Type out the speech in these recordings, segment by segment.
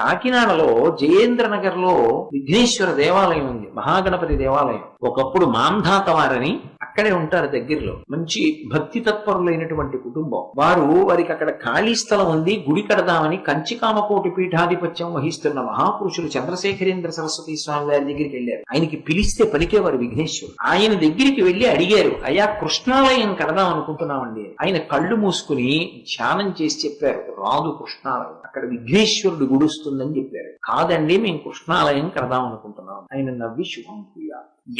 కాకినాడలో జయేంద్ర నగర్లో విఘ్నేశ్వర దేవాలయం ఉంది మహాగణపతి దేవాలయం. ఒకప్పుడు మాంధాతవారని అక్కడే ఉంటారు దగ్గరలో. మంచి భక్తి తత్పరులైనటువంటి కుటుంబం. వారు వారికి అక్కడ ఖాళీ స్థలం ఉంది గుడి కడదామని కంచికామకోటి పీఠాధిపత్యం వహిస్తున్న మహాపురుషులు చంద్రశేఖరేంద్ర సరస్వతి స్వామి వారి దగ్గరికి వెళ్ళారు. ఆయనకి పిలిస్తే పలికేవారు విఘ్నేశ్వరుడు. ఆయన దగ్గరికి వెళ్ళి అడిగారు అయ్యా కృష్ణాలయం కడదాం అనుకుంటున్నామండి. ఆయన కళ్ళు మూసుకుని ధ్యానం చేసి చెప్పారు రాదు కృష్ణాలయం. అక్కడ విఘ్నేశ్వరుడు గుడుస్తుందని చెప్పారు. కాదండి మేము కృష్ణాలయం కడదాం అనుకుంటున్నాం. ఆయన నవ్వి శుభం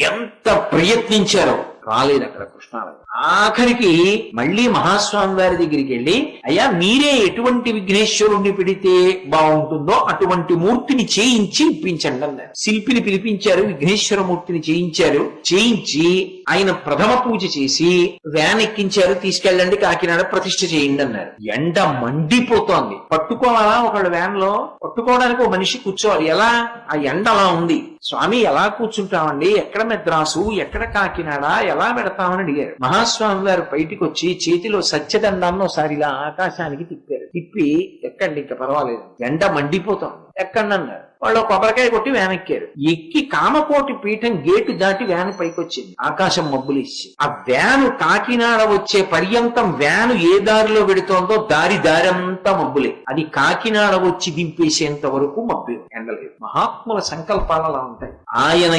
ఎంత ప్రయత్నించారో! రాలేదు అక్కడ కృష్ణాలయం ఆఖరికి మళ్ళీ మహాస్వామి వారి దగ్గరికి వెళ్ళి అయ్యా మీరే ఎటువంటి విఘ్నేశ్వరుణ్ణి పెడితే బాగుంటుందో అటువంటి మూర్తిని చేయించి ఇప్పించండి అన్నారు. శిల్పిని పిలిపించారు విఘ్నేశ్వర మూర్తిని చేయించారు. చేయించి ఆయన ప్రథమ పూజ చేసి వ్యాన్ ఎక్కించారు తీసుకెళ్ళండి కాకినాడ ప్రతిష్ఠ చేయండి అన్నారు. ఎండ మండిపోతోంది. పట్టుకోవాలా ఒకళ్ళ వ్యాన్లో పట్టుకోవడానికి ఒక మనిషి కూర్చోవాలి. ఎలా? ఆ ఎండ అలా ఉంది. స్వామి ఎలా కూర్చుంటామండి? ఎక్కడ మెద్రాసు? ఎక్కడ కాకినాడ? ఎలా పెడతామని అడిగారు. మహాస్వామి గారు బయటికి వచ్చి చేతిలో సత్యదండాన్ని ఒకసారి ఇలా ఆకాశానికి తిప్పారు. తిప్పి ఎక్కండి ఇంకా పర్వాలేదు. ఎండ మండిపోతాం ఎక్కండి అన్నారు. వాళ్ళు కొబ్బరికాయ కొట్టి వ్యాన్ ఎక్కారు. ఎక్కి కామకోటి పీఠం గేటు దాటి వ్యాన్ పైకి వచ్చింది ఆకాశం మబ్బులిచ్చి ఆ వ్యాను కాకినాడ వచ్చే పర్యంతం వ్యాను ఏ దారిలో పెడుతోందో దారి దారంతా మబ్బులే. అది కాకినాడ వచ్చి దింపేసేంత వరకు మబ్బులు ఎండలేదు. మహాత్ముల సంకల్పాలు అలా ఉంటాయి. ఆయన